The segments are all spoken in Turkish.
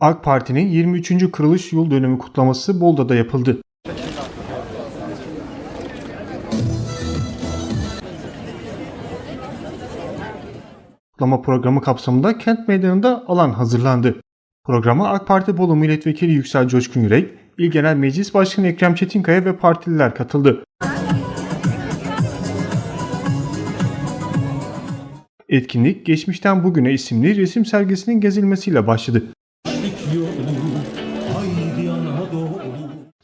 AK Parti'nin 23. kuruluş yıl dönümü kutlaması Bolu'da yapıldı. Kutlama programı kapsamında kent meydanında alan hazırlandı. Programa AK Parti Bolu Milletvekili Yüksel Coşkun Yürek, İl Genel Meclis Başkanı Ekrem Çetinkaya ve partililer katıldı. Etkinlik Geçmişten Bugüne isimli resim sergisinin gezilmesiyle başladı.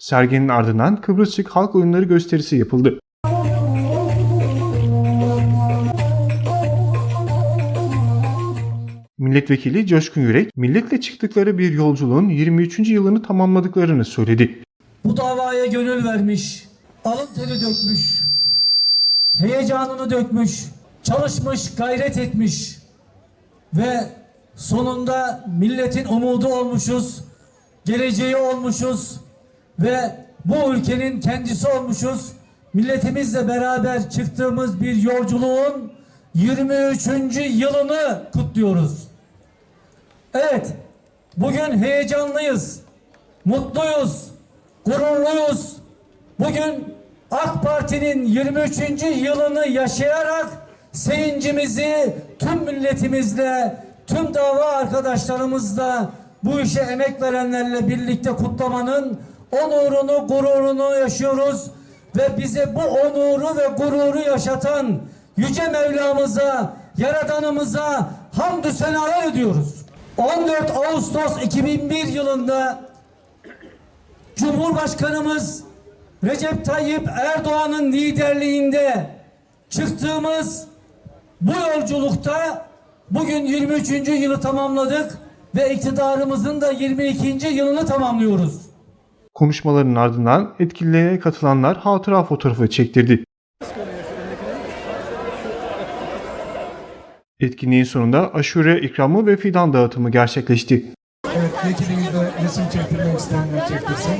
Serginin ardından Kıbrısçık Halk Oyunları gösterisi yapıldı. Milletvekili Coşkun Yürek, milletle çıktıkları bir yolculuğun 23. yılını tamamladıklarını söyledi. bu davaya gönül vermiş, alın teri dökmüş, heyecanını dökmüş, çalışmış, gayret etmiş ve sonunda milletin umudu olmuşuz, geleceği olmuşuz ve bu ülkenin kendisi olmuşuz. Milletimizle beraber çıktığımız bir yolculuğun 23. yılını kutluyoruz. Evet, bugün heyecanlıyız, mutluyuz, gururluyuz. Bugün AK Parti'nin 23. yılını yaşayarak sevincimizi tüm milletimizle, tüm dava arkadaşlarımızla, bu işe emek verenlerle birlikte kutlamanın onurunu, gururunu yaşıyoruz. Ve bize bu onuru ve gururu yaşatan Yüce Mevlamıza, Yaradanımıza hamdü senalar ediyoruz. 14 Ağustos 2001 yılında Cumhurbaşkanımız Recep Tayyip Erdoğan'ın liderliğinde çıktığımız bu yolculukta bugün 23. yılı tamamladık ve iktidarımızın da 22. yılını tamamlıyoruz. Konuşmaların ardından etkinliğe katılanlar hatıra fotoğrafı çektirdi. Etkinliğin sonunda aşure ikramı ve fidan dağıtımı gerçekleşti. Evet, vekilimizle resim çektirmek isteyenler çektirsin.